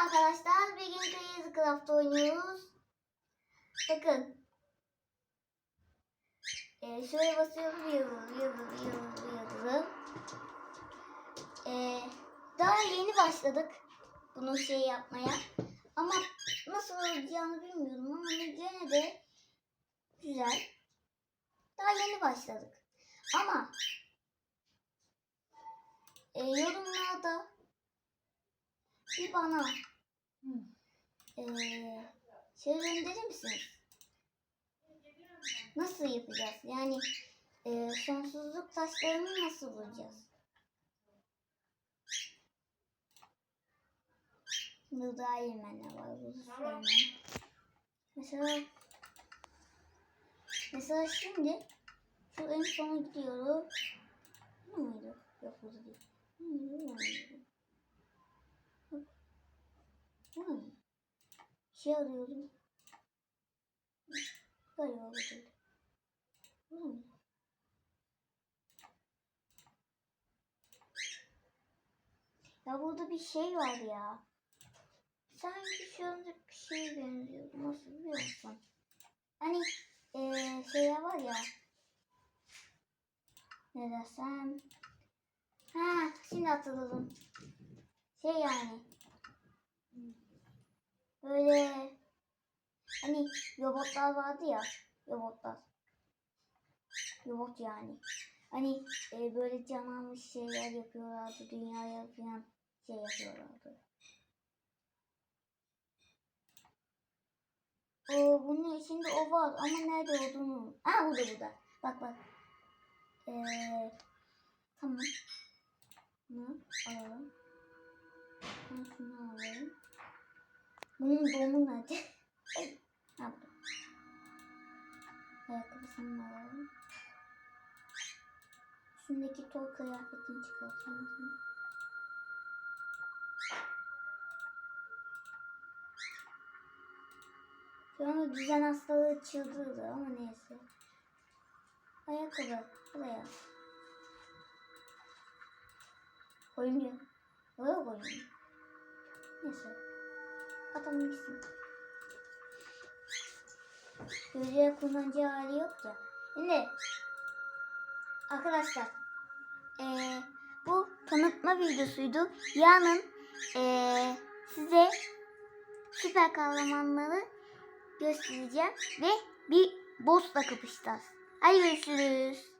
arkadaşlar. Bir gün Crazy Craft oynuyoruz. Bakın. Ee, şöyle basıyorum. Yıldız, yıldız, yıldız, yıldız. Ee, daha yeni başladık. Bunu şey yapmaya. Ama nasıl olacağını bilmiyorum ama gene de güzel. Daha yeni başladık. Ama e, yorumlarda bir bana e, şey gönderir misiniz? Nasıl yapacağız? Yani e, sonsuzluk taşlarını nasıl bulacağız? Burada Iron var. Burada Superman. Mesela mesela şimdi şu en sona gidiyorum. Bu muydu? Yok burada değil. Bu muydu? Bu muydu? Muydu? Şey arıyorum. Galiba bu değil. Ya burada bir şey var ya. Sanki şu anda bir şeye benziyor. Nasıl biliyor musun? Hani eee şeyler var ya. Ne desem? Ha, şimdi hatırladım. Şey yani. Böyle hani robotlar vardı ya. Robotlar. Robot yani. Hani e, böyle canlanmış şeyler yapıyorlardı. Dünyaya falan şey yapıyorlardı. O, bunun içinde o var ama nerede olduğunu. Aa burada burada. Bak bak. Ee, tamam. Bunu alalım. Ben şunu alalım. Bunun donu nerede? Burada. Ayakkabısını alalım. Üstündeki tol kıyafetini çıkartalım. Şu anda düzen hastalığı çıldırdı ama neyse. Ayakkabı buraya. Koyunca. Buraya koyunca. Neyse. Atalım gitsin. Gözüye kullanacağı hali yok ya. Şimdi arkadaşlar eee, bu tanıtma videosuydu. Yarın eee, size süper kahramanları göstereceğim ve bir boss'la kapışacağız. Hadi görüşürüz.